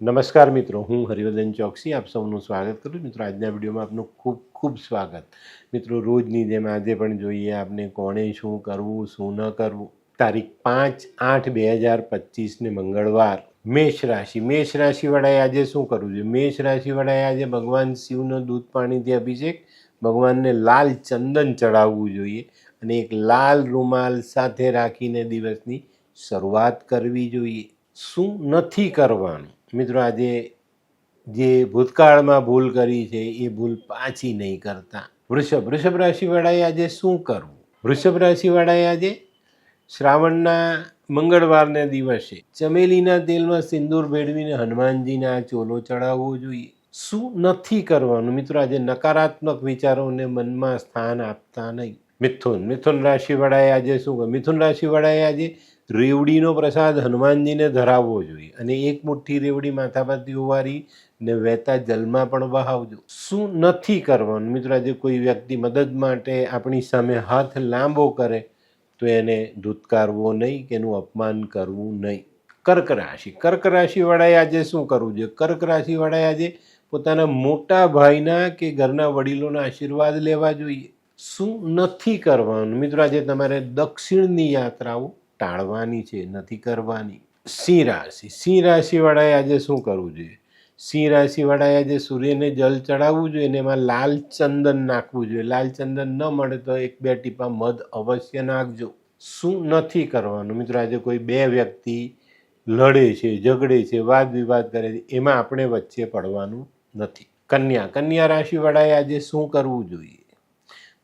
નમસ્કાર મિત્રો, હું હરિવર્ધન ચોકસી, આપ સૌનું સ્વાગત કરું છું. મિત્રો, આજના વિડીયોમાં આપનું ખૂબ ખૂબ સ્વાગત. મિત્રો, રોજની જેમ આજે પણ જોઈએ આપને કોણે શું કરવું, શું ન કરવું. તારીખ પાંચ આઠ બે હજાર પચીસને મંગળવાર, મેષ રાશિ. મેષ રાશિવાળાએ આજે શું કરવું જોઈએ? મેષ રાશિવાળાએ આજે ભગવાન શિવનો દૂધ પાણીથી અભિષેક, ભગવાનને લાલ ચંદન ચડાવવું જોઈએ અને એક લાલ રૂમાલ સાથે રાખીને દિવસની શરૂઆત કરવી જોઈએ. શું નથી કરવાનું? મિત્રો, આજે જે ભૂતકાળમાં ભૂલ કરી છે, એ ભૂલ પાછી નહીં કરતા. વૃષભ વૃષભ રાશિવાળાએ આજે શું કરવું? વૃષભ રાશિવાળાએ આજે શ્રાવણના મંગળવારના દિવસે ચમેલીના તેલમાં સિંદૂર ભેળવીને હનુમાનજીને આ ચોલો ચડાવવો જોઈએ. શું નથી કરવાનું? મિત્રો, આજે નકારાત્મક વિચારોને મનમાં સ્થાન આપતા નહીં. મિથુન મિથુન રાશિવાળાએ આજે શું મિથુન રાશિવાળાએ આજે રેવડીનો પ્રસાદ હનુમાનજીને ધરાવવો જોઈએ અને એક મુઠ્ઠી રેવડી માથા પરથી ઉવારી ને વહેતા જલમાં પણ વહાવજો. શું નથી કરવાનું? મિત્રો, આજે કોઈ વ્યક્તિ મદદ માટે આપણી સામે હાથ લાંબો કરે તો એને ધૂતકારવો નહીં કે એનું અપમાન કરવું નહીં. કર્ક રાશિ. કર્ક રાશિવાળાએ આજે શું કરવું જોઈએ? કર્ક રાશિવાળાએ આજે પોતાના મોટા ભાઈના કે ઘરના વડીલોના આશીર્વાદ લેવા જોઈએ. શું નથી કરવાનું? મિત્રો, આજે તમારે દક્ષિણની યાત્રાઓ ટાળવાની છે, નથી કરવાની. સિંહ રાશિ. સિંહ રાશિવાળાએ આજે શું કરવું જોઈએ? સિંહ રાશિવાળાએ આજે સૂર્યને જલ ચડાવવું જોઈએ અને એમાં લાલ ચંદન નાખવું જોઈએ. લાલ ચંદન ન મળે તો એક બે ટીપા મધ અવશ્ય નાખજો. શું નથી કરવાનું? મિત્રો, આજે કોઈ બે વ્યક્તિ લડે છે, ઝઘડે છે, વાદ વિવાદ કરે છે, એમાં આપણે વચ્ચે પડવાનું નથી. કન્યા. કન્યા રાશિવાળાએ આજે શું કરવું જોઈએ?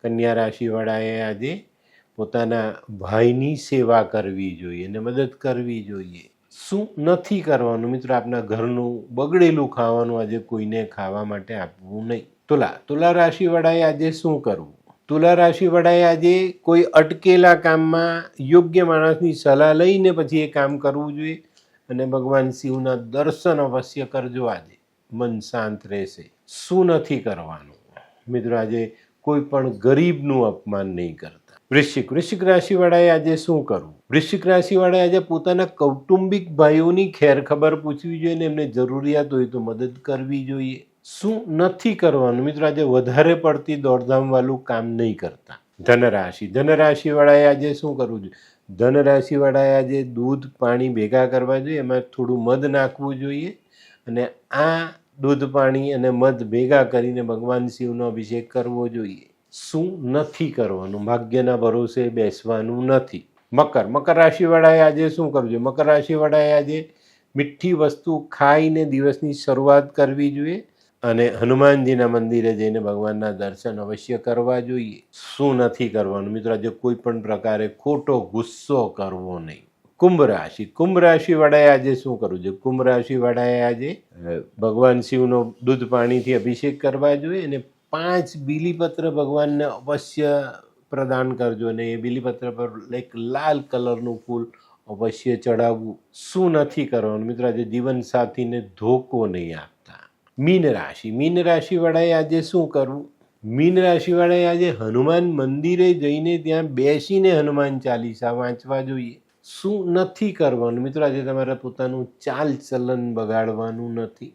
કન્યા રાશિવાળાએ આજે પોતાના ભાઈની સેવા કરવી જોઈએ અને મદદ કરવી જોઈએ. શું નથી કરવાનું? મિત્રો, આપના ઘરનું બગડેલું ખાવાનું આજે કોઈને ખાવા માટે આપવું નહીં. તુલા તુલા રાશિવાળાએ આજે શું કરવું? તુલા રાશિવાળાએ આજે કોઈ અટકેલા કામમાં યોગ્ય માણસની સલાહ લઈને પછી એ કામ કરવું જોઈએ અને ભગવાન શિવના દર્શન અવશ્ય કરજો આજે. મન શાંત રહેશે. શું નથી કરવાનું? મિત્રો, આજે કોઈ પણ ગરીબનું અપમાન નહીં કરતા. વૃશ્ચિક. વૃશ્ચિક રાશિવાળાએ આજે શું કરવું? વૃશ્ચિક રાશિવાળાએ આજે પોતાના કૌટુંબિક ભાઈઓની ખેર ખબર પૂછવી જોઈએ ને એમને જરૂરિયાત હોય તો મદદ કરવી જોઈએ. શું નથી કરવાનું? મિત્રો, આજે વધારે પડતી દોડધામવાળું કામ નહીં કરતા. ધનરાશિ. ધનરાશિવાળાએ આજે શું કરવું જોઈએ? ધનરાશિવાળાએ આજે દૂધ, પાણી ભેગા કરવા જોઈએ. એમાં થોડું મધ નાખવું જોઈએ અને આ દૂધ, પાણી અને મધ ભેગા કરીને ભગવાન શિવનો અભિષેક કરવો જોઈએ. શું નથી કરવાનું? ભાગ્યના ભરોસે બેસવાનું નથી. મકર. મકર રાશિવાળાએ આજે શું કરવું મકર રાશિવાળાએ આજે મીઠી વસ્તુ ખાઈને દિવસની શરૂઆત કરવી જોઈએ અને હનુમાનજીના મંદિરે જઈને ભગવાનના દર્શન અવશ્ય કરવા જોઈએ. શું નથી કરવાનું? મિત્રો, આજે કોઈ પણ પ્રકારે ખોટો ગુસ્સો કરવો નહીં. કુંભ રાશિ. કુંભ રાશિવાળાએ આજે શું કરવું જોઈએ? કુંભ રાશિવાળાએ આજે ભગવાન શિવનો દૂધ પાણીથી અભિષેક કરવા જોઈએ અને પાંચ બીલીપત્ર ભગવાનને અવશ્ય પ્રદાન કરજો ને એ બીલીપત્ર પર એક લાલ કલરનું ફૂલ અવશ્ય ચડાવવું. શું નથી કરવાનું મિત્રો? આજે જીવનસાથીને ધોકો નહીં આપતા. મીન રાશિ. મીન રાશિવાળાએ આજે શું કરવું? મીન રાશિવાળાએ આજે હનુમાન મંદિરે જઈને ત્યાં બેસીને હનુમાન ચાલીસા વાંચવા જોઈએ. શું નથી કરવાનું મિત્રો? આજે તમારે પોતાનું ચાલ ચલન બગાડવાનું નથી.